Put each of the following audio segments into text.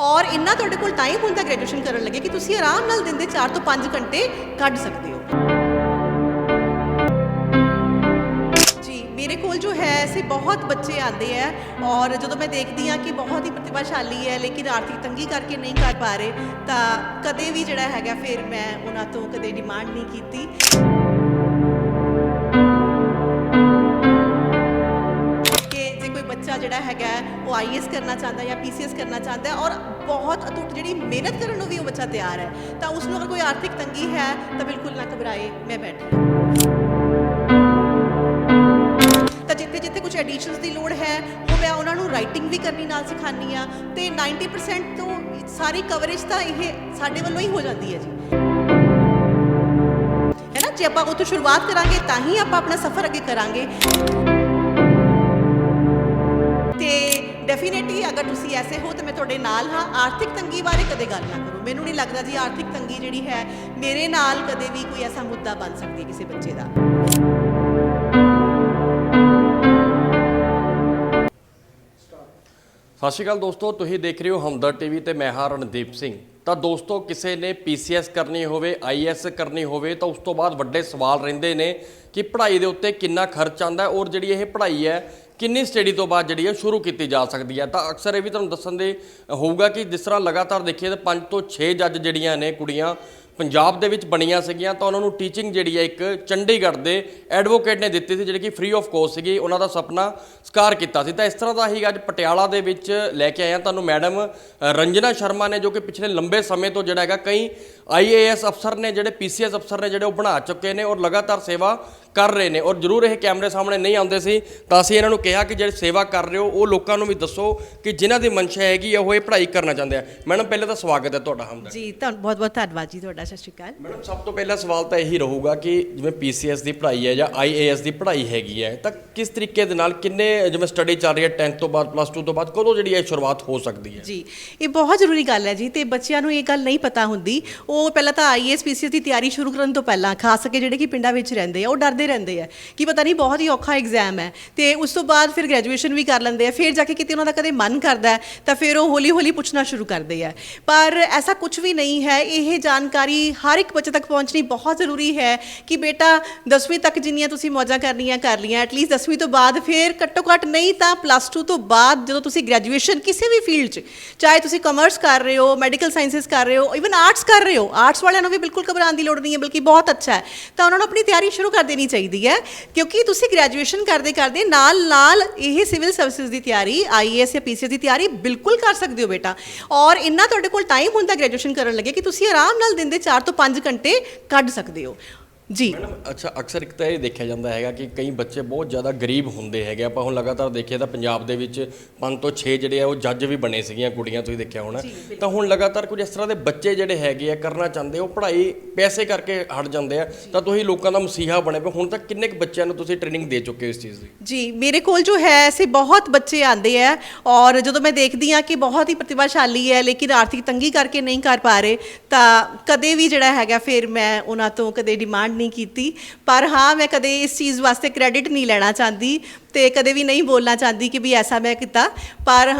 ਔਰ ਇੰਨਾ ਤੁਹਾਡੇ ਕੋਲ ਟਾਈਮ ਹੁੰਦਾ ਗ੍ਰੈਜੂਏਸ਼ਨ ਕਰਨ ਲੱਗੇ ਕਿ ਤੁਸੀਂ ਆਰਾਮ ਨਾਲ ਦਿਨ ਦੇ 4 ਤੋਂ 5 ਘੰਟੇ ਕੱਢ ਸਕਦੇ ਹੋ। ਜੀ, ਮੇਰੇ ਕੋਲ ਜੋ ਹੈ, ਐਸੇ ਬਹੁਤ ਬੱਚੇ ਆਉਂਦੇ ਆ ਔਰ ਜਦੋਂ ਮੈਂ ਦੇਖਦੀ ਹਾਂ ਕਿ ਬਹੁਤ ਹੀ ਪ੍ਰਤਿਭਾਸ਼ਾਲੀ ਹੈ, ਲੇਕਿਨ ਆਰਥਿਕ ਤੰਗੀ ਕਰਕੇ ਨਹੀਂ ਕਰ ਪਾ ਰਹੇ, ਤਾਂ ਕਦੇ ਵੀ ਜਿਹੜਾ ਹੈਗਾ, ਫਿਰ ਮੈਂ ਉਹਨਾਂ ਤੋਂ ਕਦੇ ਡਿਮਾਂਡ ਨਹੀਂ ਕੀਤੀ। ਜਿਹੜਾ ਹੈਗਾ ਹੈ, ਉਹ ਆਈਐਸ ਕਰਨਾ ਚਾਹੁੰਦਾ ਜਾਂ ਪੀਸੀਐਸ ਕਰਨਾ ਚਾਹੁੰਦਾ ਔਰ ਬਹੁਤ ਅਟੁੱਟ ਜਿਹੜੀ ਮਿਹਨਤ ਕਰਨ ਨੂੰ ਵੀ ਉਹ ਬੱਚਾ ਤਿਆਰ ਹੈ। ਤਾਂ ਉਸ ਨੂੰ ਅਗਰ ਕੋਈ ਆਰਥਿਕ ਤੰਗੀ ਹੈ ਤਾਂ ਬਿਲਕੁਲ ਨਾ ਘਬਰਾਏ ਮੈਂ ਬੈਠੀ ਤਾਂ ਜਿੱਥੇ ਜਿੱਥੇ ਕੁਝ ਐਡੀਸ਼ਨਸ ਦੀ ਲੋੜ ਹੈ ਉਹ ਮੈਂ ਉਹਨਾਂ ਨੂੰ ਰਾਈਟਿੰਗ ਵੀ ਕਰਨੀ ਨਾਲ ਸਿਖਾਉਂਦੀ ਆ ਤੇ 90% ਤੋਂ ਸਾਰੀ ਕਵਰੇਜ ਤਾਂ ਇਹ ਸਾਡੇ ਵੱਲੋਂ ਹੀ ਹੋ ਜਾਂਦੀ ਹੈ ਜੀ। ਹੈ ਨਾ? ਜੇ ਆਪਾਂ ਉਹ ਤੋਂ ਸ਼ੁਰੂਆਤ ਕਰਾਂਗੇ ਤਾਂ ਹੀ ਆਪਾਂ ਆਪਣਾ ਸਫ਼ਰ ਅੱਗੇ ਕਰਾਂਗੇ। ਡੈਫੀਨਿਟਲੀ ਅਗਰ ਤੁਸੀਂ ਐਸੇ ਹੋ ਤਾਂ ਮੈਂ ਤੁਹਾਡੇ ਨਾਲ ਹਾਂ। ਆਰਥਿਕ ਤੰਗੀ ਬਾਰੇ ਕਦੇ ਗੱਲ ਨਾ ਕਰੋ। ਮੈਨੂੰ ਨਹੀਂ ਲੱਗਦਾ ਜੀ ਆਰਥਿਕ ਤੰਗੀ ਜਿਹੜੀ ਹੈ, ਮੇਰੇ ਨਾਲ ਕਦੇ ਵੀ ਕੋਈ ਐਸਾ ਮੁੱਦਾ ਬਣ ਸਕਦੀ ਕਿਸੇ ਬੱਚੇ ਦਾ। ਸਤਿ ਸ਼੍ਰੀ ਅਕਾਲ ਦੋਸਤੋ, ਤੁਸੀਂ ਦੇਖ ਰਹੇ ਹੋ ਹਮਦਰ ਟੀਵੀ ਤੇ ਮੈਂ ਹਾਂ ਰਣਦੀਪ ਸਿੰਘ। ਤਾਂ ਦੋਸਤੋ, ਕਿਸੇ ਨੇ ਪੀਸੀਐਸ ਕਰਨੀ ਹੋਵੇ ਆਈਐਸ ਕਰਨੀ ਹੋਵੇ, ਤਾਂ ਉਸ ਤੋਂ ਬਾਅਦ ਵੱਡੇ ਸਵਾਲ ਰਹਿੰਦੇ ਨੇ ਕਿ ਪੜ੍ਹਾਈ ਦੇ ਉੱਤੇ ਕਿੰਨਾ ਖਰਚ ਆਂਦਾ ਔਰ ਜਿਹੜੀ ਇਹ ਪੜ੍ਹਾਈ ਹੈ ਕਿੰਨੀ ਸਟੱਡੀ ਤੋਂ ਬਾਅਦ ਜਿਹੜੀ ਹੈ ਸ਼ੁਰੂ ਕੀਤੀ ਜਾ ਸਕਦੀ ਹੈ? ਤਾਂ ਅਕਸਰ ਇਹ ਵੀ ਤੁਹਾਨੂੰ ਦੱਸਣ ਦੇ ਹੋਊਗਾ ਕਿ ਜਿਸ ਤਰ੍ਹਾਂ ਲਗਾਤਾਰ ਦੇਖੀਏ ਤਾਂ 5 ਤੋਂ 6 ਜੱਜ ਜਿਹੜੀਆਂ ਨੇ ਕੁੜੀਆਂ ਪੰਜਾਬ ਦੇ ਵਿੱਚ ਬਣੀਆਂ ਸੀਗੀਆਂ, ਤਾਂ ਉਹਨਾਂ ਨੂੰ ਟੀਚਿੰਗ ਜਿਹੜੀ ਹੈ ਇੱਕ ਚੰਡੀਗੜ੍ਹ ਦੇ ਐਡਵੋਕੇਟ ਨੇ ਦਿੱਤੀ ਸੀ, ਜਿਹੜੀ ਕਿ ਫ੍ਰੀ ਆਫ ਕੋਸਟ ਸੀਗੀ, ਉਹਨਾਂ ਦਾ ਸੁਪਨਾ ਸਕਾਰ ਕੀਤਾ ਸੀ। ਤਾਂ ਇਸ ਤਰ੍ਹਾਂ ਦਾ ਹੀ ਅੱਜ ਪਟਿਆਲਾ ਦੇ ਵਿੱਚ ਲੈ ਕੇ ਆਏ ਹਾਂ ਤੁਹਾਨੂੰ ਮੈਡਮ ਰੰਜਨਾ ਸ਼ਰਮਾ ਨੇ, ਜੋ ਕਿ ਪਿਛਲੇ ਲੰਬੇ ਸਮੇਂ ਤੋਂ ਜਿਹੜਾ ਹੈਗਾ, ਕਈ ਆਈਏਐਸ ਅਫਸਰ ਨੇ, ਜਿਹੜੇ ਪੀਸੀਐਸ ਅਫਸਰ ਨੇ, ਜਿਹੜੇ ਉਹ ਬਣਾ ਚੁੱਕੇ ਨੇ ਔਰ ਲਗਾਤਾਰ ਸੇਵਾ ਕਰ ਰਹੇ ਨੇ ਔਰ ਜਰੂਰ ਇਹ ਕੈਮਰੇ ਸਾਹਮਣੇ ਨਹੀਂ ਆਉਂਦੇ ਸੀ ਤਾਂ ਅਸੀਂ ਇਹਨਾਂ ਨੂੰ ਕਿਹਾ ਕਿ ਜਿਹੜੇ ਸੇਵਾ ਕਰ ਰਹੇ ਹੋ ਉਹ ਲੋਕਾਂ ਨੂੰ ਵੀ ਦੱਸੋ ਕਿ ਜਿਨ੍ਹਾਂ ਦੀ ਮਨਸ਼ਾ ਹੈਗੀ ਉਹ ਇਹ ਪੜ੍ਹਾਈ ਕਰਨਾ ਚਾਹੁੰਦੇ ਆ। ਮੈਡਮ ਪਹਿਲੇ ਤਾਂ ਸਵਾਗਤ ਹੈ ਤੁਹਾਡਾ ਹਮਦਰ ਜੀ ਤੁਹਾਨੂੰ ਬਹੁਤ ਬਹੁਤ ਧੰਨਵਾਦ ਜੀ ਤੁਹਾਡਾ ਸਤਿ ਸ਼੍ਰੀ ਅਕਾਲ। ਮੈਡਮ ਸਭ ਤੋਂ ਪਹਿਲਾ ਸਵਾਲ ਤਾਂ ਇਹੀ ਰਹੂਗਾ ਕਿ ਜਿਵੇਂ ਪੀਸੀਐਸ ਦੀ ਪੜ੍ਹਾਈ ਹੈ ਜਾਂ ਆਈਏਐਸ ਦੀ ਪੜ੍ਹਾਈ ਹੈਗੀ ਹੈ ਤਾਂ ਕਿਸ ਤਰੀਕੇ ਦੇ ਨਾਲ ਕਿੰਨੇ ਜਿਵੇਂ ਸਟੱਡੀ ਚੱਲ ਰਹੀ ਹੈ 10th ਤੋਂ ਬਾਅਦ ਪਲੱਸ 2 ਤੋਂ ਬਾਅਦ ਕਦੋਂ ਜਿਹੜੀ ਇਹ ਸ਼ੁਰੂਆਤ ਹੋ ਸਕਦੀ ਹੈ? ਜੀ ਇਹ ਬਹੁਤ ਜ਼ਰੂਰੀ ਗੱਲ ਹੈ ਜੀ ਤੇ ਬੱਚਿਆਂ ਨੂੰ ਇਹ ਗੱਲ ਨਹੀਂ ਪਤਾ ਹੁੰਦੀ। ਉਹ ਪਹਿਲਾਂ ਤਾਂ ਆਈਐਸ ਪੀਸੀਐਸ ਦੀ ਤਿਆਰੀ ਸ਼ੁਰੂ ਕਰਨ ਤੋਂ ਪਹਿਲਾਂ ਖਾਸ ਕਰਕੇ ਜਿਹੜੇ ਕਿ ਪਿੰਡਾਂ ਵਿੱਚ ਰਹਿੰਦੇ ਆ ਉਹ ਡਰਦੇ ਰਹਿੰਦੇ ਆ। ਕਿ ਪਤਾ ਨਹੀਂ, ਬਹੁਤ ਹੀ ਔਖਾ ਐਗਜ਼ਾਮ ਹੈ। ਤੇ ਉਸ ਤੋਂ ਬਾਅਦ ਫਿਰ ਗ੍ਰੈਜੂਏਸ਼ਨ ਵੀ ਕਰ ਲੈਂਦੇ ਆ। ਫਿਰ ਜਾ ਕੇ ਕਿਤੇ ਉਹਨਾਂ ਦਾ ਕਦੇ ਮਨ ਕਰਦਾ ਤਾਂ ਫਿਰ ਉਹ ਹੌਲੀ ਹੌਲੀ ਪੁੱਛਣਾ ਸ਼ੁਰੂ ਕਰਦੇ ਆ। ਪਰ ਐਸਾ ਕੁਝ ਵੀ ਨਹੀਂ ਹੈ। ਇਹ ਜਾਣਕਾਰੀ ਹਰ ਇੱਕ ਬੱਚੇ ਤੱਕ ਪਹੁੰਚਣੀ ਬਹੁਤ ਜ਼ਰੂਰੀ ਹੈ ਕਿ ਬੇਟਾ 10ਵੀਂ ਤੱਕ ਜਿੰਨੀਆਂ ਤੁਸੀਂ ਮੌਜਾਂ ਕਰਨੀਆਂ, ਕਰ ਲੀਆਂ ਐਟਲੀਸਟ 10ਵੀਂ ਤੋਂ ਬਾਅਦ ਫਿਰ ਘੱਟੋ ਘੱਟ ਨਹੀਂ ਤਾਂ ਪਲੱਸ 2 ਤੋਂ ਬਾਅਦ ਜਦੋਂ ਤੁਸੀਂ ਗ੍ਰੈਜੂਏਸ਼ਨ ਕਿਸੇ ਵੀ ਫੀਲਡ 'ਚ, ਚਾਹੇ ਤੁਸੀਂ ਕਮਰਸ ਕਰ ਰਹੇ ਹੋ ਮੈਡੀਕਲ ਸਾਇੰਸਸ ਕਰ ਰਹੇ ਹੋ ਇਵਨ ਆਰਟਸ ਕਰ ਰਹੇ ਹੋ ਆਰਟਸ ਵਾਲਿਆਂ ਨੂੰ ਵੀ ਬਿਲਕੁਲ ਘਬਰਾਉਣ ਦੀ ਲੋੜ ਨਹੀਂ ਹੈ, ਬਲਕਿ ਬਹੁਤ ਅੱਛਾ ਹੈ। ਤਾਂ ਉਹਨਾਂ ਨੂੰ ਆਪਣੀ ਤਿਆਰੀ ਸ਼ੁਰੂ ਕਰ ਦੇਣੀ ਚਾਹੀਦੀ ਹੈ, ਕਿਉਂਕਿ ਤੁਸੀਂ ਗ੍ਰੈਜੂਏਸ਼ਨ ਕਰਦੇ ਕਰਦੇ ਨਾਲ ਨਾਲ ਇਹ ਸਿਵਲ ਸਰਵਿਸਿਜ਼ ਦੀ ਤਿਆਰੀ ਆਈਏਐਸ ਜਾਂ ਪੀਸੀਐਸ ਦੀ ਤਿਆਰੀ ਬਿਲਕੁਲ ਕਰ ਸਕਦੇ ਹੋ ਬੇਟਾ। ਔਰ ਇੰਨਾ ਤੁਹਾਡੇ ਕੋਲ ਟਾਈਮ ਹੁੰਦਾ ਗ੍ਰੈਜੂਏਸ਼ਨ ਕਰਨ ਲੱਗੇ ਕਿ ਤੁਸੀਂ ਆਰਾਮ ਨਾਲ ਦਿਨ ਦੇ 4 ਤੋਂ 5 ਘੰਟੇ ਕੱਢ ਸਕਦੇ ਹੋ। ਜੀ। ਮੈਡਮ ਅੱਛਾ ਅਕਸਰ ਇੱਕ ਤਾਂ ਇਹ ਦੇਖਿਆ ਜਾਂਦਾ ਹੈਗਾ ਕਿ ਕਈ ਬੱਚੇ ਬਹੁਤ ਜ਼ਿਆਦਾ ਗਰੀਬ ਹੁੰਦੇ ਹੈਗੇ। ਆਪਾਂ ਹੁਣ ਲਗਾਤਾਰ ਦੇਖੀਏ ਤਾਂ ਪੰਜਾਬ ਦੇ ਵਿੱਚ 5 ਤੋਂ 6 ਜਿਹੜੇ ਆ ਉਹ ਜੱਜ ਵੀ ਬਣੇ ਸੀਗੀਆਂ ਕੁੜੀਆਂ ਤੁਸੀਂ ਦੇਖਿਆ ਹੋਣਾ। ਤਾਂ ਹੁਣ ਲਗਾਤਾਰ ਕੁਝ ਇਸ ਤਰ੍ਹਾਂ ਦੇ ਬੱਚੇ ਜਿਹੜੇ ਹੈਗੇ ਆ ਕਰਨਾ ਚਾਹੁੰਦੇ ਉਹ ਪੜ੍ਹਾਈ ਪੈਸੇ ਕਰਕੇ ਹਟ ਜਾਂਦੇ ਆ। ਤਾਂ ਤੁਸੀਂ ਲੋਕਾਂ ਦਾ ਮਸੀਹਾ ਬਣੇ ਪਏ ਹੁਣ ਤੱਕ ਕਿੰਨੇ ਕੁ ਬੱਚਿਆਂ ਨੂੰ ਤੁਸੀਂ ਟ੍ਰੇਨਿੰਗ ਦੇ ਚੁੱਕੇ ਹੋ ਇਸ ਚੀਜ਼ ਦੀ? ਜੀ ਮੇਰੇ ਕੋਲ ਜੋ ਹੈ ਐਸੇ ਬਹੁਤ ਬੱਚੇ ਆਉਂਦੇ ਆ। ਔਰ ਜਦੋਂ ਮੈਂ ਦੇਖਦੀ ਹਾਂ ਕਿ ਬਹੁਤ ਹੀ ਪ੍ਰਤਿਭਾਸ਼ਾਲੀ ਹੈ ਲੇਕਿਨ ਆਰਥਿਕ ਤੰਗੀ ਕਰਕੇ ਨਹੀਂ ਕਰ ਪਾ ਰਹੇ ਤਾਂ ਕਦੇ ਵੀ ਜਿਹੜਾ ਹੈਗਾ ਫਿਰ ਮੈਂ ਉਹਨਾਂ ਤੋਂ ਕਦੇ ਡਿਮਾਂਡ ਨਹੀਂ ਕੀਤੀ। ਪਰ ਹਾਂ ਮੈਂ ਕਦੇ ਇਸ ਚੀਜ਼ ਵਾਸਤੇ ਕ੍ਰੈਡਿਟ ਨਹੀਂ ਲੈਣਾ ਚਾਹੁੰਦੀ। ਤੇ ਕਦੇ ਵੀ ਨਹੀਂ ਬੋਲਣਾ ਚਾਹੁੰਦੀ ਕਿ ਵੀ ਐਸਾ ਮੈਂ ਕੀਤਾ। ਪਰ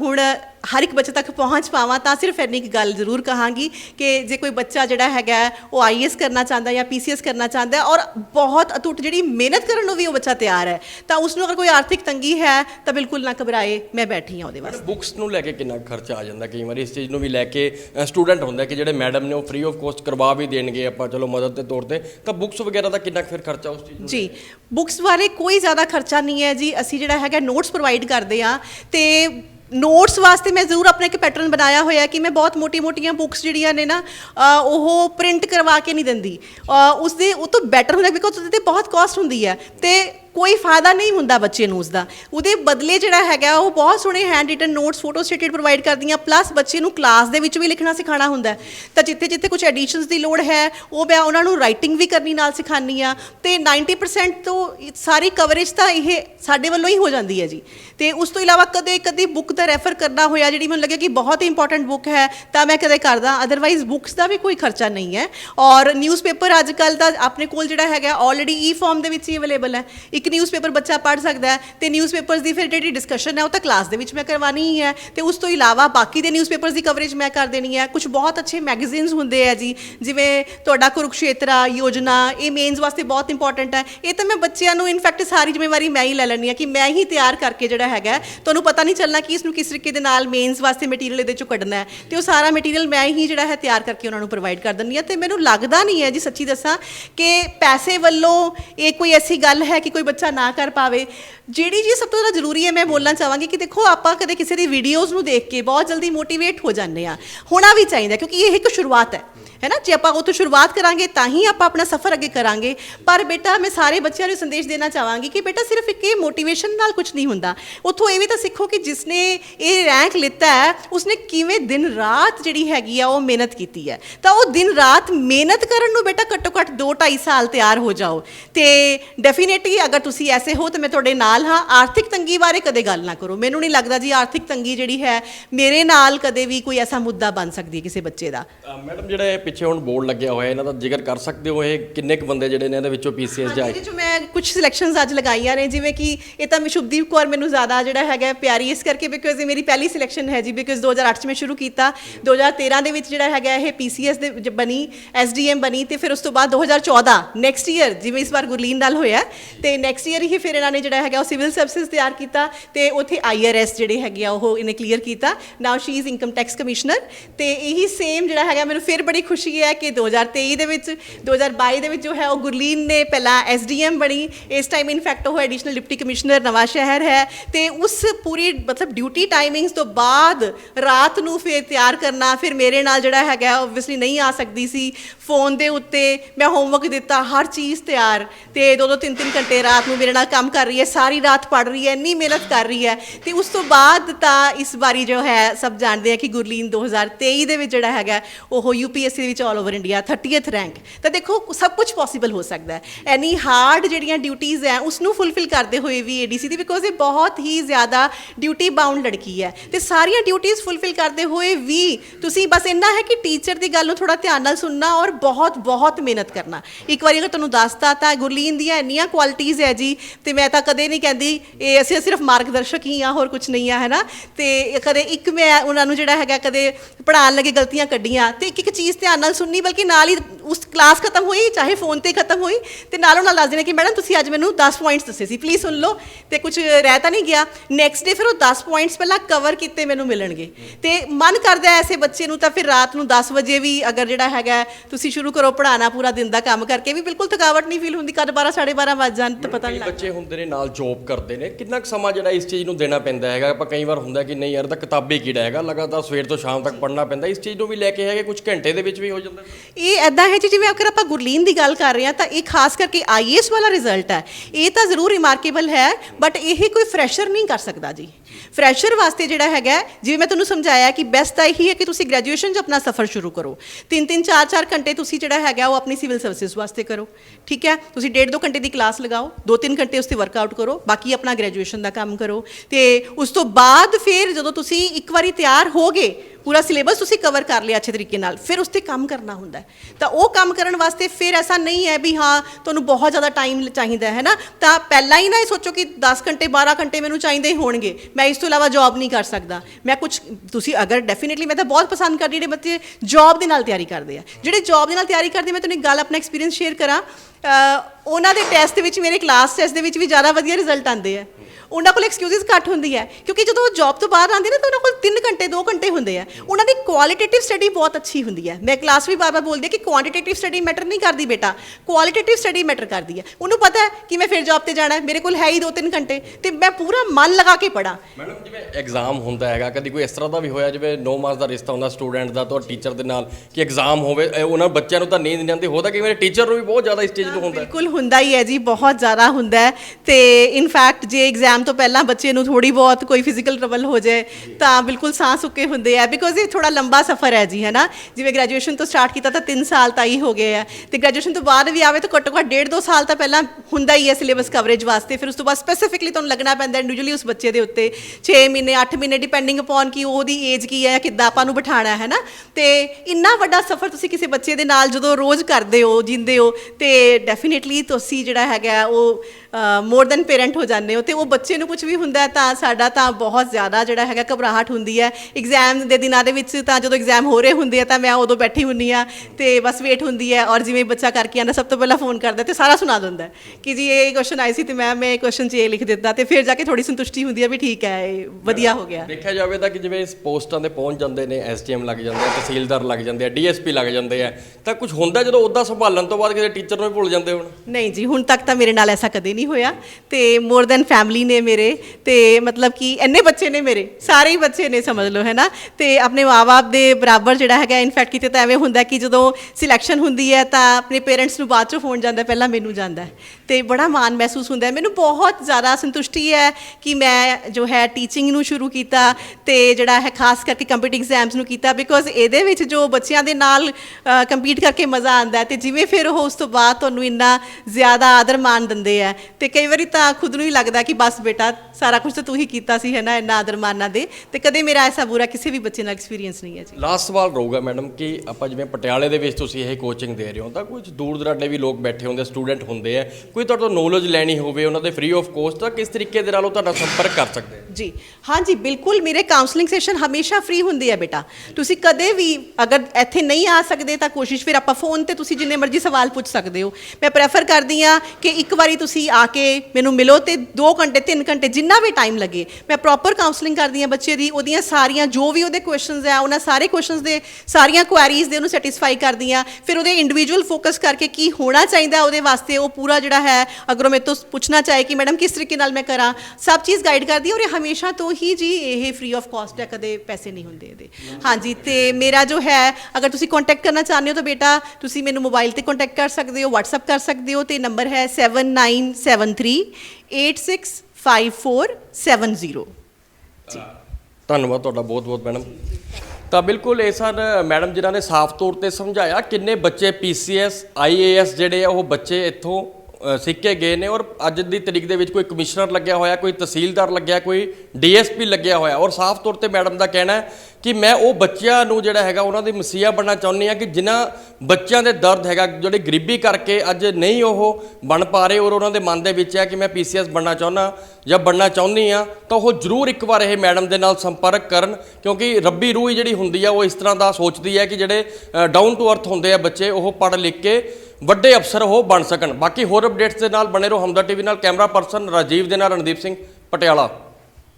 ਹੁਣ ਹਰ ਇੱਕ ਬੱਚੇ ਤੱਕ ਪਹੁੰਚ ਪਾਵਾਂ ਤਾਂ ਸਿਰਫ ਇੰਨੀ ਕੁ ਗੱਲ ਜ਼ਰੂਰ ਕਹਾਂਗੀ ਕਿ ਜੇ ਕੋਈ ਬੱਚਾ ਜਿਹੜਾ ਹੈਗਾ ਉਹ ਆਈਐਸ ਕਰਨਾ ਚਾਹੁੰਦਾ ਜਾਂ ਪੀਸੀਐਸ ਕਰਨਾ ਚਾਹੁੰਦਾ ਹੈ ਔਰ ਬਹੁਤ ਅਟੁੱਟ ਜਿਹੜੀ ਮਿਹਨਤ ਕਰਨ ਨੂੰ ਵੀ ਉਹ ਬੱਚਾ ਤਿਆਰ ਹੈ ਤਾਂ ਉਸ ਨੂੰ ਅਗਰ ਕੋਈ ਆਰਥਿਕ ਤੰਗੀ ਹੈ ਤਾਂ ਬਿਲਕੁਲ ਨਾ ਘਬਰਾਏ ਮੈਂ ਬੈਠੀ ਹਾਂ ਉਹਦੇ ਵਾਸਤੇ। ਬੁੱਕਸ ਨੂੰ ਲੈ ਕੇ ਕਿੰਨਾ ਖਰਚਾ ਆ ਜਾਂਦਾ ਕਈ ਵਾਰੀ ਇਸ ਚੀਜ਼ ਨੂੰ ਵੀ ਲੈ ਕੇ ਸਟੂਡੈਂਟ ਹੁੰਦਾ ਕਿ ਜਿਹੜੇ ਮੈਡਮ ਨੇ ਉਹ ਫ੍ਰੀ ਆਫ ਕੋਸਟ ਕਰਵਾ ਵੀ ਦੇਣਗੇ ਆਪਾਂ ਚਲੋ ਮਦਦ ਦੇ ਤੌਰ ਤੇ ਤਾਂ ਬੁੱਕਸ ਵਗੈਰਾ ਦਾ ਕਿੰਨਾ ਕੁ ਫਿਰ ਖਰਚਾ ਉਸ ਚੀਜ਼ ਨੂੰ ਜੀ ਬੁੱਕਸ ਬਾਰੇ ਕੋਈ ਜ਼ਿਆਦਾ ਖਰਚਾ ਨਹੀਂ ਹੈ ਜੀ ਅਸੀਂ ਜਿਹੜਾ ਹੈਗਾ ਨੋਟਸ ਪ੍ਰੋਵਾਈਡ ਕਰਦੇ ਆ ਤੇ ਨੋਟਸ ਵਾਸਤੇ ਮੈਂ ਜ਼ਰੂਰ ਆਪਣਾ ਇੱਕ ਪੈਟਰਨ ਬਣਾਇਆ ਹੋਇਆ ਕਿ ਮੈਂ ਬਹੁਤ ਮੋਟੀ-ਮੋਟੀਆਂ ਬੁੱਕਸ ਜਿਹੜੀਆਂ ਨੇ ਨਾ ਉਹ ਪ੍ਰਿੰਟ ਕਰਵਾ ਕੇ ਨਹੀਂ ਦਿੰਦੀ। ਅ, ਉਸ ਦੇ ਉਹ ਤੋਂ ਬੈਟਰ ਹੁੰਦਾ ਬਿਕੋਜ਼ ਉਹਦੇ ਤੇ ਬਹੁਤ ਕਾਸਟ ਹੁੰਦੀ ਹੈ। ਤੇ ਕੋਈ ਫਾਇਦਾ ਨਹੀਂ ਹੁੰਦਾ ਬੱਚੇ ਨੂੰ ਉਸਦਾ। ਉਹਦੇ ਬਦਲੇ ਜਿਹੜਾ ਹੈਗਾ, ਉਹ ਬਹੁਤ ਸੋਹਣੇ hand written notes photo stated provide ਕਰਦੀਆਂ ਪਲੱਸ ਬੱਚੇ ਨੂੰ ਕਲਾਸ ਦੇ ਵਿੱਚ ਵੀ ਲਿਖਣਾ ਸਿਖਾਉਣਾ ਹੁੰਦਾ। ਤਾਂ ਜਿੱਥੇ ਜਿੱਥੇ ਕੁਝ ਐਡੀਸ਼ਨਸ ਦੀ ਲੋੜ ਹੈ, ਉਹ ਮੈਂ ਉਹਨਾਂ ਨੂੰ ਰਾਈਟਿੰਗ ਵੀ ਕਰਨੀ ਨਾਲ ਸਿਖਾਉਂਦੀ ਆ ਤੇ 90% ਤੋਂ ਸਾਰੀ ਕਵਰੇਜ ਤਾਂ ਇਹ ਸਾਡੇ ਵੱਲੋਂ ਹੀ ਹੋ ਜਾਂਦੀ ਹੈ ਜੀ। ਤੇ ਉਸ ਤੋਂ ਇਲਾਵਾ ਕਦੇ ਕਦੇ ਬੁੱਕ ਦਾ ਰੈਫਰ ਕਰਨਾ ਹੋਇਆ, ਜਿਹੜੀ ਮੈਨੂੰ ਲੱਗਿਆ ਕਿ ਬਹੁਤ ਹੀ ਇੰਪੋਰਟੈਂਟ ਬੁੱਕ ਹੈ, ਤਾਂ ਮੈਂ ਕਦੇ ਕਰਦਾ। ਅਦਰਵਾਈਜ਼ ਬੁੱਕਸ ਦਾ ਵੀ ਕੋਈ ਖਰਚਾ ਨਹੀਂ ਹੈ। ਔਰ ਨਿਊਜ਼ਪੇਪਰ ਅੱਜ ਕੱਲ ਦਾ ਆਪਣੇ ਕੋਲ ਜਿਹੜਾ ਹੈਗਾ ਆਲਰੇਡੀ ਈ ਫਾਰਮ ਦੇ ਵਿੱਚ ਹੀ ਅਵੇਲੇਬਲ ਹੈ। ਇੱਕ ਨਿਊਜ਼ਪੇਪਰ ਬੱਚਾ ਪੜ੍ਹ ਸਕਦਾ ਹੈ ਤੇ ਨਿਊਜ਼ਪੇਪਰਸ ਦੀ ਫਿਰ ਜਿਹੜੀ ਡਿਸਕਸ਼ਨ ਹੈ ਉਹ ਤਾਂ ਕਲਾਸ ਦੇ ਵਿੱਚ ਮੈਂ ਕਰਵਾਉਣੀ ਹੀ ਹੈ ਤੇ ਉਸ ਤੋਂ ਇਲਾਵਾ ਬਾਕੀ ਦੇ ਨਿਊਜ਼ਪੇਪਰਸ ਦੀ ਕਵਰੇਜ ਮੈਂ ਕਰ ਦੇਣੀ ਹੈ। ਕੁਝ ਬਹੁਤ ਅੱਛੇ ਮੈਗਜ਼ੀਨਸ ਹੁੰਦੇ ਆ ਜੀ, ਜਿਵੇਂ ਤੁਹਾਡਾ ਕੁਰੂਕਸ਼ੇਤਰਾ, ਯੋਜਨਾ, ਇਹ ਮੇਨਸ ਵਾਸਤੇ ਬਹੁਤ ਇੰਪੋਰਟੈਂਟ ਹੈ। ਇਹ ਤਾਂ ਮੈਂ ਬੱਚਿਆਂ ਨੂੰ ਇਨਫੈਕਟ ਸਾਰੀ ਜ਼ਿੰਮੇਵਾਰੀ ਮੈਂ ਹੀ ਲੈ ਲੈਣੀ ਹੈ ਕਿ ਮੈਂ ਹੀ ਤਿਆਰ ਕਰਕੇ ਜਿਹੜਾ ਹੈਗਾ ਤੁਹਾਨੂੰ ਪਤਾ ਨਹੀਂ ਚੱਲਣਾ ਕਿ ਇਸ ਨੂੰ ਕਿਸ ਤਰੀਕੇ ਦੇ ਨਾਲ ਮੇਨਸ ਵਾਸਤੇ ਮਟੀਰੀਅਲ ਇਹਦੇ ਚੋਂ ਕੱਢਣਾ ਹੈ। ਤੇ ਉਹ ਸਾਰਾ ਮਟੀਰੀਅਲ ਮੈਂ ਹੀ ਜਿਹੜਾ ਹੈ ਤਿਆਰ ਕਰਕੇ ਉਹਨਾਂ ਨੂੰ ਪ੍ਰੋਵਾਈਡ ਕਰ ਦਿੰਦੀ ਹਾਂ। ਤੇ ਮੈਨੂੰ ਲੱਗਦਾ ਨਹੀਂ ਹੈ ਜੀ, ਸੱਚੀ ਦੱਸਾਂ ਕਿ ਪੈਸੇ ਵੱਲੋਂ ਇਹ ਕੋਈ ਐਸੀ ਗੱਲ ਹੈ ਕਿ ਕੋਈ ਬੱਚਾ ਨਾ ਕਰ ਪਾਵੇ। ਜਿਹੜੀ ਜੀ ਸਭ ਤੋਂ ਜ਼ਿਆਦਾ ਜ਼ਰੂਰੀ ਹੈ, ਮੈਂ ਬੋਲਣਾ ਚਾਹਾਂਗੀ ਕਿ ਦੇਖੋ, ਆਪਾਂ ਕਦੇ ਕਿਸੇ ਦੀ ਵੀਡੀਓਜ਼ ਨੂੰ ਦੇਖ ਕੇ ਬਹੁਤ ਜਲਦੀ ਮੋਟੀਵੇਟ ਹੋ ਜਾਂਦੇ ਆ ਹੋਣਾ ਵੀ ਚਾਹੀਦਾ, ਕਿਉਂਕਿ ਇਹ ਇੱਕ ਸ਼ੁਰੂਆਤ ਹੈ। ਹੈ ਨਾ? ਜੇ ਆਪਾਂ ਉੱਥੋਂ ਸ਼ੁਰੂਆਤ ਕਰਾਂਗੇ, ਤਾਂ ਹੀ ਆਪਾਂ ਆਪਣਾ ਸਫ਼ਰ ਅੱਗੇ ਕਰਾਂਗੇ। ਪਰ ਬੇਟਾ, ਮੈਂ ਸਾਰੇ ਬੱਚਿਆਂ ਨੂੰ ਸੰਦੇਸ਼ ਦੇਣਾ ਚਾਹਾਂਗੀ ਕਿ ਬੇਟਾ, ਸਿਰਫ ਇੱਕ ਇਹ ਮੋਟੀਵੇਸ਼ਨ ਨਾਲ ਕੁਝ ਨਹੀਂ ਹੁੰਦਾ। ਉੱਥੋਂ ਇਹ ਵੀ ਤਾਂ ਸਿੱਖੋ ਕਿ ਜਿਸਨੇ ਇਹ ਰੈਂਕ ਲਿੱਤਾ ਹੈ, ਉਸਨੇ ਕਿਵੇਂ ਦਿਨ ਰਾਤ ਜਿਹੜੀ ਹੈਗੀ ਆ, ਉਹ ਮਿਹਨਤ ਕੀਤੀ ਹੈ। ਤਾਂ ਉਹ ਦਿਨ ਰਾਤ ਮਿਹਨਤ ਕਰਨ ਨੂੰ ਬੇਟਾ ਘੱਟੋ ਘੱਟ 2 2.5 ਸਾਲ ਤਿਆਰ ਹੋ ਜਾਓ। ਤੇ ਡੈਫੀਨੇਟਲੀ ਅਗਰ ਤੁਸੀਂ ਐਸੇ ਹੋ, ਤਾਂ ਮੈਂ ਤੁਹਾਡੇ ਨਾਲ ਹਾਂ। ਆਰਥਿਕ ਤੰਗੀ ਬਾਰੇ ਕਦੇ ਗੱਲ ਨਾ ਕਰੋ। ਮੈਨੂੰ ਨਹੀਂ ਲੱਗਦਾ ਜੀ ਆਰਥਿਕ ਤੰਗੀ ਜਿਹੜੀ ਹੈ, ਮੇਰੇ ਨਾਲ ਕਦੇ ਵੀ ਕੋਈ ਐਸਾ ਮੁੱਦਾ ਬਣ ਸਕਦੀ ਹੈ ਕਿਸੇ ਬੱਚੇ ਦਾ। ਮੈਡਮ, ਜਿਹੜਾ ਇਹ ਪਿੱਛੇ ਹੁਣ ਬੋਰਡ ਲੱਗਿਆ ਹੋਇਆ ਇਹਨਾਂ ਦਾ ਜ਼ਿਕਰ ਕਰ ਸਕਦੇ ਹੋ ਇਹ ਕਿੰਨੇ ਕੁ ਬੰਦੇ ਜਿਹੜੇ ਨੇ ਇਹਦੇ ਵਿੱਚੋਂ ਪੀਸੀਐਸ ਜਾਏ ਇਹਦੇ ਚ ਮੈਂ ਕੁਝ ਸਿਲੈਕਸ਼ਨਸ ਅੱਜ ਲਗਾਈਆਂ ਨੇ ਜਿਵੇਂ ਕਿ ਇਹ ਤਾਂ ਮੈਂ ਸ਼ੁਭਦੀਪ ਕੌਰ ਮੈਨੂੰ ਜ਼ਿਆਦਾ ਜਿਹੜਾ ਹੈਗਾ ਪਿਆਰੀ ਇਸ ਕਰਕੇ ਬਿਕੋਜ਼ ਇਹ ਮੇਰੀ ਪਹਿਲੀ ਸਿਲੈਕਸ਼ਨ ਹੈ ਜੀ ਬਿਕੋਜ਼ 2008 ਚ ਮੈਂ ਸ਼ੁਰੂ ਕੀਤਾ 2013 ਦੇ ਵਿੱਚ ਜਿਹੜਾ ਹੈਗਾ ਇਹ ਪੀਸੀਐਸ ਦੇ ਵਿੱਚ ਬਣੀ ਐਸਡੀਐਮ ਬਣੀ ਤੇ ਫਿਰ ਉਸ ਤੋਂ ਬਾਅਦ 2014 ਨੈਕਸਟ ਈਅਰ ਜਿਵੇਂ ਇਸ ਵਾਰ ਗੁਰਲੀਨ ਨਾਲ ਹੋਇਆ ਤੇ ਨੈਕਸਟ ਈਅਰ ਹੀ ਫਿਰ ਇਹਨਾਂ ਨੇ ਜਿਹੜਾ ਹੈਗਾ ਉਹ ਸਿਵਲ ਸਰਵਿਸਿਜ਼ ਤਿਆਰ ਕੀਤਾ ਤੇ ਉੱਥੇ ਆਈਆਰਐਸ ਜਿਹੜੇ ਹੈਗੇ ਆ ਉਹ ਇਹਨੇ ਕਲੀਅਰ ਕੀਤਾ now she is income tax commissioner ਤੇ ਇਹੀ ਸੇਮ ਜਿਹੜਾ ਹੈਗਾ ਮੈਨੂੰ ਫਿਰ ਬੜੀ ਖੁਸ਼ੀ ਹੈ ਕਿ 2023 ਦੇ ਵਿੱਚ 2022 ਦੇ ਵਿੱਚ ਜੋ ਹੈ ਉਹ ਗੁਰਲੀਨ ਨੇ ਪਹਿਲਾਂ ਐਸਡੀਐਮ ਬਣੀ। ਇਸ ਟਾਈਮ ਇਨਫੈਕਟ ਉਹ additional deputy commissioner Nawan Shahr ਹੈ ਤੇ ਉਸ ਪੂਰੀ ਮਤਲਬ ਡਿਊਟੀ ਟਾਈਮਿੰਗਸ ਤੋਂ ਬਾਅਦ ਰਾਤ ਨੂੰ ਫਿਰ ਤਿਆਰ ਕਰਨਾ, ਫਿਰ ਮੇਰੇ ਨਾਲ ਜਿਹੜਾ ਹੈਗਾ ਆਬਵੀਅਸਲੀ ਨਹੀਂ ਆ ਸਕਦੀ ਸੀ। ਫੋਨ ਦੇ ਉੱਤੇ ਮੈਂ ਹੋਮਵਰਕ ਦਿੱਤਾ, ਹਰ ਚੀਜ਼ ਤਿਆਰ ਤੇ ਦੋ ਦੋ ਤਿੰਨ ਤਿੰਨ ਘੰਟੇ ਰਾਤ ਨੂੰ ਮੇਰੇ ਨਾਲ ਕੰਮ ਕਰ ਰਹੀ ਹੈ, ਸਾਰੀ ਰਾਤ ਪੜ ਰਹੀ ਹੈ, ਇੰਨੀ ਮਿਹਨਤ ਕਰ ਰਹੀ ਹੈ ਤੇ ਉਸ ਤੋਂ ਬਾਅਦ ਤਾਂ ਇਸ ਵਾਰੀ ਜੋ ਹੈ ਸਭ ਜਾਣਦੇ ਆ ਕਿ ਗੁਰਲੀਨ 2023 ਦੇ ਵਿੱਚ ਜਿਹੜਾ ਹੈਗਾ ਉਹ ਯੂਪੀਐਸਸੀ ਦੇ ਵਿੱਚ all over India 30th rank ਤਾਂ ਦੇਖੋ, ਸਭ ਕੁਝ ਪੋਸੀਬਲ ਹੋ ਸਕਦਾ ਹੈ। ਐਨੀ ਹਾਰਡ ਜਿਹੜੀਆਂ ਡਿਊਟੀਆਂ ਹੈ ਉਸ ਨੂੰ ਫੁੱਲਫਿਲ ਕਰਦੇ ਹੋਏ ਵੀ ਏਡੀਸੀ ਦੀ ਬਿਕੋਜ਼ ਇਹ ਬਹੁਤ ਹੀ ਜ਼ਿਆਦਾ ਡਿਊਟੀ ਬਾਉਂਡ ਲੜਕੀ ਹੈ। ਤੇ ਸਾਰੀਆਂ ਡਿਊਟੀਆਂ ਫੁੱਲਫਿਲ ਕਰਦੇ ਹੋਏ ਵੀ ਤੁਸੀਂ ਬਸ ਇੰਨਾ ਹੈ ਕਿ ਟੀਚਰ ਦੀ ਗੱਲ ਨੂੰ ਥੋੜਾ ਧਿਆਨ ਨਾਲ ਸੁਣਨਾ ਔਰ ਬਹੁਤ ਬਹੁਤ ਮਿਹਨਤ ਕਰਨਾ। ਇੱਕ ਵਾਰੀ ਅਗਰ ਤੁਹਾਨੂੰ ਦੱਸਤਾ ਤਾਂ ਗੁਰਲੀਨ ਦੀਆਂ ਇੰਨੀਆਂ ਕੁਆਲਿਟੀਆਂ ਹੈ ਜੀ, ਤੇ ਮੈਂ ਤਾਂ ਕਦੇ ਨਹੀਂ ਕਹਿੰਦੀ, ਇਹ ਅਸੀਂ ਸਿਰਫ ਮਾਰਗਦਰਸ਼ਕ ਹੀ ਆ ਹੋਰ ਕੁਝ ਨਹੀਂ ਆ ਹੈ ਨਾ ਤੇ ਕਦੇ ਇੱਕ ਮੈਂ, ਉਹਨਾਂ ਨੂੰ ਜਿਹੜਾ ਹੈਗਾ, ਕਦੇ ਪੜਾਉਣ ਲੱਗੇ ਗਲਤੀਆਂ ਕੱਢੀਆਂ, ਤੇ ਇੱਕ ਇੱਕ ਚੀਜ਼ ਧਿਆਨ ਨਾਲ ਸੁਣਨੀ ਬਲਕਿ ਨਾਲ ਹੀ ਉਸ ਕਲਾਸ ਖਤਮ ਹੋਈ ਚਾਹੇ ਫੋਨ ਤੇ ਖਤਮ ਹੋਈ ਤੇ ਨਾਲੋਂ ਨਾਲ ਦੱਸ ਦੇਣਾ ਕਿ ਮੈਡਮ ਤੁਸੀਂ ਅੱਜ ਮੈਨੂੰ 10 ਪੁਆਇੰਟਸ ਦੱਸੇ ਸੀ ਪਲੀਜ਼ ਸੁਣ ਲਓ। ਤੇ ਕੁਝ ਰਹਿ ਤਾਂ ਨਹੀਂ ਗਿਆ। ਨੈਕਸਟ ਡੇ ਫਿਰ ਉਹ 10 ਪੁਆਇੰਟਸ ਪਹਿਲਾਂ ਕਵਰ ਕੀਤੇ ਮੈਨੂੰ ਮਿਲਣਗੇ। ਤੇ ਮਨ ਕਰਦਾ ਐਸੇ ਬੱਚੇ ਨੂੰ ਤਾਂ ਫਿਰ ਰਾਤ ਨੂੰ 10 ਵਜੇ ਵੀ ਅਗਰ ਜਿਹੜਾ ਹੈਗਾ ਤੁਸੀਂ ਸ਼ੁਰੂ ਕਰੋ ਪੜਾਉਣਾ ਪੂਰਾ ਦਿਨ ਦਾ ਕੰਮ ਕਰਕੇ ਵੀ ਬਿਲਕੁਲ ਥਕਾਵਟ ਨਹੀਂ ਫੀਲ ਹੁੰਦੀ ਕਦ 12 12:30 ਵੱਜ ਜਾਣ ਤਾਂ ਪਤਾ ਨਹੀਂ ਲੱਗਦਾ। ਬੱਚੇ ਹੁੰਦੇ ਨੇ ਨਾਲ ਜੌਬ ਕਰਦੇ ਨੇ। ਕਿੰਨਾ ਕੁ ਸਮਾਂ ਜਿਹੜਾ ਇਸ ਚੀਜ਼ ਨੂੰ ਦੇਣਾ ਪੈਂਦਾ ਹੈਗਾ? ਆਪਾਂ ਕਈ ਵਾਰ ਹੁੰਦਾ ਕਿ ਨਹੀਂ ਯਾਰ ਤਾਂ ਕਿਤਾਬੀ ਕੀੜਾ ਹੈਗਾ ਲਗਾਤਾਰ ਸਵੇਰ ਤੋਂ ਸ਼ਾਮ ਤੱਕ ਪੜ੍ਹਨਾ ਪੈਂਦਾ। ਇਸ ਚੀਜ਼ ਨੂੰ ਵੀ ਲੈ ਕੇ ਹੈਗੇ ਕੁਝ ਘੰਟੇ ਦੇ ਵਿੱਚ ਵੀ ਹੋ ਜਾਂਦਾ। ਇਹ ਐਦਾਂ ਹੈ ਜੀ ਜਿਵੇਂ ਅਗਰ ਆਪਾਂ ਗੁਰਲੀਨ ਦੀ ਗੱਲ ਕਰ ਰਹੇ ਹਾਂ ਤਾਂ ਇਹ ਖਾਸ ਕਰਕੇ ਆਈਏਐਸ ਵਾਲਾ ਰਿਜ਼ਲਟ ਹੈ। ਇਹ ਤਾਂ ਜ਼ਰੂਰ ਰਿਮਾਰਕੇਬਲ ਹੈ ਬਟ ਇਹ ਕੋਈ ਫਰੈਸ਼ਰ ਨਹੀਂ ਕਰ ਸਕਦਾ ਜੀ। ਫਰੈਸ਼ਰ ਵਾਸਤੇ ਜਿਹੜਾ ਹੈਗਾ ਜਿਵੇਂ ਮੈਂ ਤੁਹਾਨੂੰ ਸਮਝਾਇਆ ਕਿ ਬੈਸਟ ਤਾਂ ਇਹੀ ਹੈ ਕਿ ਤੁਸੀਂ ਗ੍ਰੈਜੂਏਸ਼ਨ 'ਚ ਆਪਣਾ ਸਫ਼ਰ ਸ਼ੁਰੂ ਕਰੋ। ਤਿੰਨ ਤਿੰਨ ਚਾਰ ਚਾਰ ਘੰਟੇ ਤੁਸੀਂ ਜਿਹੜਾ ਹੈਗਾ ਉਹ ਆਪਣੀ ਸਿਵਲ ਸਰਵਿਸਿਜ਼ ਵਾਸਤੇ ਕਰੋ। ਠੀਕ ਹੈ? ਤੁਸੀਂ ਡੇਢ ਦੋ ਘੰਟੇ ਦੀ ਕਲਾਸ ਲਗਾਓ ਦੋ ਤਿੰਨ ਘੰਟੇ ਉਸ ਤੇ ਵਰਕਆਊਟ ਕਰੋ, ਬਾਕੀ ਆਪਣਾ ਗ੍ਰੈਜੂਏਸ਼ਨ ਦਾ ਕੰਮ ਕਰੋ। ਤੇ ਉਸ ਤੋਂ ਬਾਅਦ ਫਿਰ ਜਦੋਂ ਤੁਸੀਂ ਇੱਕ ਵਾਰੀ ਤਿਆਰ ਹੋਗੇ, ਪੂਰਾ ਸਿਲੇਬਸ ਤੁਸੀਂ ਕਵਰ ਕਰ ਲਿਆ ਅੱਛੇ ਤਰੀਕੇ ਨਾਲ, ਫਿਰ ਉਸ ਤੇ ਕੰਮ ਕਰਨਾ ਹੁੰਦਾ ਤਾਂ ਉਹ ਕੰਮ ਕਰਨ ਵਾਸਤੇ ਫਿਰ ਐਸਾ ਨਹੀਂ ਹੈ ਵੀ ਹਾਂ, ਤੁਹਾਨੂੰ ਬਹੁਤ ਜ਼ਿਆਦਾ ਟਾਈਮ ਚਾਹੀਦਾ ਹੈ ਨਾ। ਤਾਂ ਪਹਿਲਾਂ ਹੀ ਨਾ ਇਹ ਸੋਚੋ ਕਿ 10 ਘੰਟੇ 12 ਘੰਟੇ ਮੈਨੂੰ ਚਾਹੀਦੇ ਹੀ ਹੋਣਗੇ। ਮੈਂ ਇਸ ਤੋਂ ਇਲਾਵਾ ਜੌਬ ਨਹੀਂ ਕਰ ਸਕਦਾ। ਮੈਂ ਕੁਝ ਤੁਸੀਂ ਅਗਰ ਡੈਫੀਨਿਟਲੀ ਮੈਂ ਤਾਂ ਬਹੁਤ ਪਸੰਦ ਕਰਦੀ ਜਿਹੜੇ ਬੱਚੇ ਜੌਬ ਦੇ ਨਾਲ ਤਿਆਰੀ ਕਰਦੇ ਆ। ਜਿਹੜੇ ਜੌਬ ਦੇ ਨਾਲ ਤਿਆਰੀ ਕਰਦੇ, ਮੈਂ ਤੁਹਾਨੂੰ ਇੱਕ ਗੱਲ ਆਪਣਾ ਐਕਸਪੀਰੀਅੰਸ ਸ਼ੇਅਰ ਕਰਾਂ। ਉਹਨਾਂ ਦੇ ਟੈਸਟ ਦੇ ਵਿੱਚ, ਮੇਰੇ ਕਲਾਸ ਟੈਸਟ ਦੇ ਵਿੱਚ ਵੀ ਜ਼ਿਆਦਾ ਵਧੀਆ ਰਿਜ਼ਲਟ ਆਉਂਦੇ ਆ। ਉਹਨਾਂ ਕੋਲ ਐਕਸਕਿਊਜ਼ਸ ਘੱਟ ਹੁੰਦੀ ਹੈ ਕਿਉਂਕਿ ਜਦੋਂ ਉਹ ਜੌਬ ਤੋਂ ਬਾਹਰ ਆਉਂਦੇ ਨੇ ਤਾਂ ਉਹਨਾਂ ਕੋਲ 3 ਘੰਟੇ 2 ਘੰਟੇ ਹੁੰਦੇ ਆ। ਉਹਨਾਂ ਦੀ ਕੁਆਲਿਟੇਟਿਵ ਸਟੱਡੀ ਬਹੁਤ ਅੱਛੀ ਹੁੰਦੀ ਹੈ। ਮੈਂ ਕਲਾਸ ਵੀ ਬਾਰ-ਬਾਰ ਬੋਲਦੀ ਕਿ ਕੁਆਂਟੀਟੇਟਿਵ ਸਟੱਡੀ ਮੈਟਰ ਨਹੀਂ ਕਰਦੀ ਬੇਟਾ। ਕੁਆਲਿਟੇਟਿਵ ਸਟੱਡੀ ਮੈਟਰ ਕਰਦੀ ਹੈ। ਉਹਨੂੰ ਪਤਾ ਹੈ ਕਿ ਮੈਂ ਫਿਰ ਜੌਬ ਤੇ ਜਾਣਾ ਹੈ। ਮੇਰੇ ਕੋਲ ਹੈ ਹੀ 2-3 ਘੰਟੇ। ਤੇ ਮੈਂ ਪੂਰਾ ਮਨ ਲਗਾ ਕੇ ਪੜਾਂ ਮੈਡਮ ਜਿਵੇਂ ਐਗਜ਼ਾਮ ਹੁੰਦਾ ਹੈਗਾ ਕਦੀ ਕੋਈ ਇਸ ਤਰ੍ਹਾਂ ਦਾ ਵੀ ਹੋਇਆ ਜਿਵੇਂ 9 ਮਾਸ ਦਾ ਰਿਸ਼ਤਾ ਹੁੰਦਾ ਸਟੂਡੈਂਟ ਦਾ ਤੋਂ ਟੀਚਰ ਦੇ ਨਾਲ ਕਿ ਐਗਜ਼ਾਮ ਹੋਵੇ ਇਹ ਉਹਨਾਂ ਬੱਚਿਆਂ ਨੂੰ ਤਾਂ ਨੀਂਦ ਨਹੀਂ ਆਉਂਦੀ? ਹੋਦਾ ਕਿ ਮੇਰੇ ਟੀਚਰ ਨੂੰ ਵੀ ਬਹੁਤ ਜ਼ਿਆਦਾ ਇਸ ਚੀਜ਼ ਨੂੰ ਹੁੰਦਾ। ਬਿਲਕੁਲ ਹੁੰਦਾ ਹੀ ਹੈ ਜੀ ਬਹੁਤ ਜ਼ਿਆਦਾ ਹੁੰਦਾ ਹੈ। ਤੇ ਇਨਫੈਕਟ ਜੇ ਐਗਜ਼ਾਮ ਤੋਂ ਪਹਿਲਾਂ ਬੱਚੇ ਨੂੰ ਥੋੜੀ ਬਹੁਤ ਕੋਈ ਫਿਜ਼ੀਕਲ ਟਰਬਲ ਹੋ ਜਾਏ ਤਾਂ ਬਿਲਕੁਲ ਸਾਹ ਸੁੱਕੇ ਹੁੰਦੇ ਆ ਬਿਕੋਜ਼ ਇਹ ਥੋੜਾ ਲੰਬਾ ਸਫ਼ਰ ਹੈ ਜੀ ਹੈ ਨਾ ਜਿਵੇਂ ਗ੍ਰੈਜੂਏਸ਼ਨ ਤੋਂ ਸਟਾਰਟ ਕੀਤਾ ਤਾਂ 3 ਸਾਲ ਤਾਂ ਹੀ ਹੋ ਗਏ ਆ। ਤੇ ਗ੍ਰੈਜੂਏਸ਼ਨ ਤੋਂ ਬਾਅਦ ਵੀ ਆਵੇ ਤਾਂ ਘੱਟੋ ਘੱਟ ਡੇਢ ਦੋ ਸਾਲ ਤਾਂ ਪਹਿਲਾਂ ਹੁੰਦਾ ਹੀ ਹੈ ਸਿਲੇਬਸ ਕਵਰੇਜ ਵਾਸਤੇ। ਫਿਰ ਉਸ ਤੋਂ ਬਾਅਦ ਸਪੈਸੀਫਿਕਲੀ ਤੁਹਾਨੂੰ ਲੱਗਣਾ ਪੈਂਦਾ ਇੰਡੀਵਿਜੂਅਲੀ ਉਸ ਬੱਚੇ ਦੇ ਉੱਤੇ। 6 ਮਹੀਨੇ 8 ਮਹੀਨੇ ਡਿਪੈਂਡਿੰਗ ਅਪਨ ਕਿ ਉਹਦੀ ਏਜ ਕੀ ਹੈ ਕਿੱਦਾਂ ਆਪਾਂ ਨੂੰ ਬਿਠਾਣਾ ਹੈ ਨਾ ਤੇ ਇੰਨਾ ਵੱਡਾ ਸਫ਼ਰ ਤੁਸੀਂ ਕਿਸੇ ਬੱਚੇ ਦੇ ਨਾਲ ਜਦੋਂ ਰੋਜ਼ ਕਰਦੇ ਹੋ ਜਿੰਦੇ ਹੋ ਤੇ ਡੈਫੀਨਿਟਲੀ ਤੁਸੀਂ ਜਿਹੜਾ ਹੈਗਾ ਉਹ ਮੋਰ ਦੈਨ ਪੇਰੈਂਟ ਹੋ ਜਾਂਦੇ ਹੋ ਤੇ ਉਹ ਬੱਚੇ ਨੂੰ ਕੁਝ ਵੀ ਹੁੰਦਾ ਤਾਂ ਸਾਡਾ ਤਾਂ ਬਹੁਤ ਜ਼ਿਆਦਾ ਜਿਹੜਾ ਹੈਗਾ ਘਬਰਾਹਟ ਹੁੰਦੀ ਹੈ। ਐਗਜ਼ਾਮ ਦੇ ਦਿਨਾਂ ਦੇ ਵਿੱਚ ਤਾਂ ਜਦੋਂ ਐਗਜ਼ਾਮ ਹੋ ਰਹੇ ਹੁੰਦੇ ਆ ਤਾਂ ਮੈਂ ਉਦੋਂ ਬੈਠੀ ਹੁੰਨੀ ਆ ਤੇ ਬਸ ਵੇਟ ਹੁੰਦੀ ਹੈ ਔਰ ਜਿਵੇਂ ਬੱਚਾ ਕਰਕੇ ਆਂਦਾ ਸਭ ਤੋਂ ਪਹਿਲਾਂ ਫੋਨ ਕਰਦਾ ਤੇ ਸਾਰਾ ਸੁਣਾ ਦਿੰਦਾ ਕਿ ਜੀ ਇਹ ਕੁਐਸਚਨ ਆਈ ਸੀ ਤੇ ਮੈਮ ਮੈਂ ਇਹ ਕੁਐਸਚਨ 'ਚ ਇਹ ਲਿਖ ਦਿੱਤਾ ਤੇ ਫਿਰ ਜਾ ਕੇ ਥੋੜੀ ਸੰਤੁਸ਼ਟੀ ਹੁੰਦੀ ਹੈ ਵੀ ਠੀਕ ਹੈ ਇਹ ਵਧੀਆ ਹੋ ਗਿਆ। ਦੇਖਿਆ ਜਾਵੇ ਤਾਂ ਕਿ ਜਿਵੇਂ ਇਸ ਪੋਸਟਾਂ ਤੇ ਪਹੁੰਚ ਜਾਂਦੇ ਨੇ ਐਸਡੀਐਮ ਲੱਗ ਜਾਂਦੇ ਆ ਤਹਿਸੀਲਦਾਰ ਲੱਗ ਜਾਂਦੇ ਆ ਡੀਐਸਪੀ ਲੱਗ ਜਾਂਦੇ ਆ ਤਾਂ ਕੁਝ ਹੁੰਦਾ ਜਦੋਂ ਉਹਦਾ ਸੰਭਾਲਣ ਤੋਂ ਬਾਅਦ ਕਿਸੇ ਟੀਚਰ ਨੂੰ ਹੀ ਭੁੱਲ ਜਾਂਦੇ ਹੁਣ? ਨਹੀਂ ਜੀ ਹੁਣ ਤੱਕ ਤਾਂ ਮੇਰੇ ਨਾਲ ਐਸਾ ਕਦੇ ਨਹੀਂ ਹੋਇਆ ਤੇ ਮੋਰ ਦੈਨ ਫੈਮਿਲੀ ਨੇ ਮੇਰੇ ਤੇ ਮਤਲਬ ਕਿ ਇੰਨੇ ਬੱਚੇ ਨੇ ਮੇਰੇ, ਸਾਰੇ ਹੀ ਬੱਚੇ ਨੇ ਸਮਝ ਲਓ, ਹੈ ਨਾ? ਤੇ ਆਪਣੇ ਮਾਪੇ ਦੇ ਬਰਾਬਰ ਜਿਹੜਾ ਹੈਗਾ ਇਨਫੈਕਟ ਕਿਤੇ ਤਾਂ ਐਵੇਂ ਹੁੰਦਾ ਕਿ ਜਦੋਂ ਸਿਲੈਕਸ਼ਨ ਹੁੰਦੀ ਹੈ ਤਾਂ ਆਪਣੇ ਪੇਰੈਂਟਸ ਨੂੰ ਬਾਅਦ ਚੋਂ ਫੋਨ ਜਾਂਦਾ, ਪਹਿਲਾਂ ਮੈਨੂੰ ਜਾਂਦਾ ਤੇ ਬੜਾ ਮਾਣ ਮਹਿਸੂਸ ਹੁੰਦਾ ਹੈ। ਮੈਨੂੰ ਬਹੁਤ ਜ਼ਿਆਦਾ ਸੰਤੁਸ਼ਟੀ ਹੈ ਕਿ ਮੈਂ ਜੋ ਹੈ ਟੀਚਿੰਗ ਨੂੰ ਸ਼ੁਰੂ ਕੀਤਾ ਤੇ ਜਿਹੜਾ ਹੈ ਖਾਸ ਕਰਕੇ ਕੰਪੀਟਿੰਗ ਐਗਜ਼ਾਮਸ ਨੂੰ ਕੀਤਾ ਬਿਕੋਜ਼ ਇਹਦੇ ਵਿੱਚ ਜੋ ਬੱਚਿਆਂ ਦੇ ਨਾਲ ਕੰਪੀਟ ਕਰਕੇ ਮਜ਼ਾ ਆਉਂਦਾ ਹੈ ਤੇ ਜਿਵੇਂ ਫਿਰ ਉਹ ਉਸ ਤੋਂ ਬਾਅਦ ਤੁਹਾਨੂੰ ਇੰਨਾ ਜ਼ਿਆਦਾ ਆਦਰ ਮਾਣ ਦਿੰਦੇ ਆ ਤੇ ਕਈ ਵਾਰੀ ਤਾਂ ਖੁਦ ਨੂੰ ਹੀ ਲੱਗਦਾ ਕਿ ਬਸ ਬੇਟਾ, ਸਾਰਾ ਕੁਝ ਤਾਂ ਤੂੰ ਹੀ ਕੀਤਾ ਸੀ, ਹੈ ਨਾ, ਇੰਨਾ ਆਦਰ ਮਾਨਾਂ ਦੇ ਤੇ ਕਦੇ ਮੇਰਾ ਐਸਾ ਬੁਰਾ ਕਿਸੇ ਵੀ ਬੱਚੇ ਨਾਲ ਐਕਸਪੀਰੀਅੰਸ ਨਹੀਂ ਹੈ ਜੀ। ਲਾਸਟ ਸਵਾਲ ਰਹੂਗਾ ਮੈਡਮ ਕਿ ਆਪਾਂ ਜਿਵੇਂ ਪਟਿਆਲੇ ਦੇ ਵਿੱਚ ਤੁਸੀਂ ਇਹ ਕੋਚਿੰਗ ਦੇ ਰਹੇ ਹੋ ਤਾਂ ਕੁਝ ਦੂਰ ਦਰਾਡੇ ਵੀ ਲੋਕ ਬੈਠੇ ਹੁੰਦੇ ਸਟੂਡੈਂਟ ਹੁੰਦੇ ਆ ਕੋਈ ਤੁਹਾਡੇ ਤੋਂ ਨੌਲੇਜ ਲੈਣੀ ਹੋਵੇ, ਉਹਨਾਂ ਦੇ ਫ੍ਰੀ ਆਫ ਕੋਸਟ ਤਾਂ ਕਿਸ ਤਰੀਕੇ ਦੇ ਨਾਲ ਉਹ ਤੁਹਾਡਾ ਸੰਪਰਕ ਕਰ ਸਕਦੇ ਆ ਜੀ, ਹਾਂ ਜੀ, ਬਿਲਕੁਲ ਮੇਰੇ ਕਾਉਂਸਲਿੰਗ ਸੈਸ਼ਨ ਹਮੇਸ਼ਾ ਫ੍ਰੀ ਹੁੰਦੀ ਹੈ ਬੇਟਾ। ਤੁਸੀਂ ਕਦੇ ਵੀ ਅਗਰ ਇੱਥੇ ਨਹੀਂ ਆ ਸਕਦੇ ਤਾਂ ਕੋਸ਼ਿਸ਼ ਫਿਰ ਆਪਾਂ ਫੋਨ ਤੇ ਤੁਸੀਂ ਜਿੰਨੇ ਮਰਜ਼ੀ ਸਵਾਲ ਪੁੱਛ ਸਕਦੇ ਹੋ। ਮੈਂ ਪ੍ਰੈਫਰ ਕਰਦੀ ਆ ਕਿ ਇੱਕ ਵਾਰੀ ਤੁਸੀਂ ਆ ਕੇ ਮੈਨੂੰ ਮਿਲੋ ਤੇ 2 ਘੰਟੇ 3 ਘੰਟੇ ਜਿੰਨਾ ਵੀ ਟਾਈਮ ਲੱਗੇ। ਮੈਂ ਪ੍ਰੋਪਰ ਕਾਉਂਸਲਿੰਗ ਕਰਦੀ ਆ ਬੱਚੇ ਦੀ, ਉਹਦੀਆਂ ਸਾਰੀਆਂ ਜੋ ਵੀ ਉਹਦੇ ਕੁਐਸਚਨਸ ਆ, ਉਹਨਾਂ ਸਾਰੇ ਕੁਐਸਚਨਸ ਦੇ, ਸਾਰੀਆਂ ਕੁਐਰੀਜ਼ ਦੇ ਉਹਨੂੰ ਸੈਟੀਸਫਾਈ ਕਰਦੀ ਆ ਫਿਰ ਉਹਦੇ ਇੰਡੀਵਿਜੂਅਲ ਫੋਕਸ ਕਰਕੇ ਕੀ ਹੋਣਾ ਚਾਹੀਦਾ ਉਹਦੇ ਵਾਸਤੇ, ਉਹ ਪੂਰਾ ਜਿਹੜਾ ਹੈ ਅਗਰ ਉਹ ਮੇਰੇ ਤੋਂ ਪੁੱਛਣਾ ਚਾਹੇ ਕਿ ਮੈਡਮ ਕਿਸ ਤਰੀਕੇ ਨਾਲ ਮੈਂ ਕਰਾਂ ਸਭ ਚੀਜ਼ ਗਾਈਡ ਕਰਦੀ ਹਾਂ ਔਰ ਇਹ ਹਮੇਸ਼ਾ ਤੋਂ ਹੀ ਜੀ ਇਹ ਫ੍ਰੀ ਆਫ ਕਾਸਟ ਹੈ ਕਦੇ ਪੈਸੇ ਨਹੀਂ ਹੁੰਦੇ ਇਹਦੇ ਹਾਂਜੀ ਤੇ ਮੇਰਾ ਜੋ ਹੈ ਅਗਰ ਤੁਸੀਂ ਕੰਟੈਕਟ ਕਰਨਾ ਚਾਹੁੰਦੇ ਹੋ ਤਾਂ ਬੇਟਾ ਤੁਸੀਂ ਮੈਨੂੰ ਮੋਬਾਈਲ ਤੇ ਕੰਟੈਕਟ ਕਰ ਸਕਦੇ ਹੋ WhatsApp ਕਰ ਸਕਦੇ ਹੋ ਤੇ ਨੰਬਰ ਹੈ 7973 865470 ਧੰਨਵਾਦ ਤੁਹਾਡਾ ਬਹੁਤ ਬਹੁਤ ਮੈਡਮ ਤਾਂ ਬਿਲਕੁਲ ਇਹ ਸਨ ਮੈਡਮ ਜਿਨ੍ਹਾਂ ਨੇ ਸਾਫ਼ ਤੌਰ ਤੇ ਸਮਝਾਇਆ ਕਿੰਨੇ ਬੱਚੇ ਪੀਸੀਐਸ ਆਈਏਐਸ ਜਿਹੜੇ ਆ ਉਹ ਬੱਚੇ ਇੱਥੋਂ ਸਿੱਕੇ ਗਏ ਨੇ ਔਰ ਅੱਜ ਦੀ ਤਰੀਕ ਦੇ ਵਿੱਚ ਕੋਈ ਕਮਿਸ਼ਨਰ ਲੱਗਿਆ ਹੋਇਆ, ਕੋਈ ਤਹਿਸੀਲਦਾਰ ਲੱਗਿਆ, ਕੋਈ ਡੀਐਸਪੀ ਲੱਗਿਆ ਹੋਇਆ ਔਰ ਸਾਫ਼ ਤੌਰ ਤੇ ਮੈਡਮ ਦਾ ਕਹਿਣਾ ਹੈ ਕਿ ਮੈਂ ਉਹ ਬੱਚਿਆਂ ਨੂੰ ਜਿਹੜਾ ਹੈਗਾ ਉਹਨਾਂ ਦੀ ਮਸੀਹਾ ਬਣਨਾ ਚਾਹੁੰਦੀ ਆ ਕਿ ਜਿਨ੍ਹਾਂ ਬੱਚਿਆਂ ਦੇ ਦਰਦ ਹੈਗਾ, ਜਿਹੜੇ ਗਰੀਬੀ ਕਰਕੇ ਅੱਜ ਨਹੀਂ ਉਹ ਬਣ ਪਾ ਰਹੇ ਔਰ ਉਹਨਾਂ ਦੇ ਮਨ ਦੇ ਵਿੱਚ ਹੈ ਕਿ ਮੈਂ ਪੀਸੀਐਸ ਬਣਨਾ ਚਾਹੁੰਦਾ ਜਾਂ ਬਣਨਾ ਚਾਹੁੰਦੀ ਆ ਤਾਂ ਉਹ ਜ਼ਰੂਰ ਇੱਕ ਵਾਰ ਇਹ ਮੈਡਮ ਦੇ ਨਾਲ ਸੰਪਰਕ ਕਰਨ, ਕਿਉਂਕਿ ਰੱਬੀ ਰੂਹ ਹੀ ਜਿਹੜੀ ਹੁੰਦੀ ਆ, ਉਹ ਇਸ ਤਰ੍ਹਾਂ ਦਾ ਸੋਚਦੀ ਹੈ ਕਿ ਜਿਹੜੇ ਡਾਊਨ ਟੂ ਅਰਥ ਹੁੰਦੇ ਆ ਬੱਚੇ, ਉਹ ਪੜ੍ਹ ਲਿਖ ਕੇ ਵੱਡੇ ਅਫਸਰ ਉਹ ਬਣ ਸਕਣ। ਬਾਕੀ ਹੋਰ ਅਪਡੇਟਸ ਦੇ ਨਾਲ ਬਣੇ ਰਹੋ, ਹਮਦਰ ਟੀਵੀ ਨਾਲ, ਕੈਮਰਾ ਪਰਸਨ ਰਾਜੀਵ ਦੇ ਨਾਲ ਰਣਦੀਪ ਸਿੰਘ ਪਟਿਆਲਾ।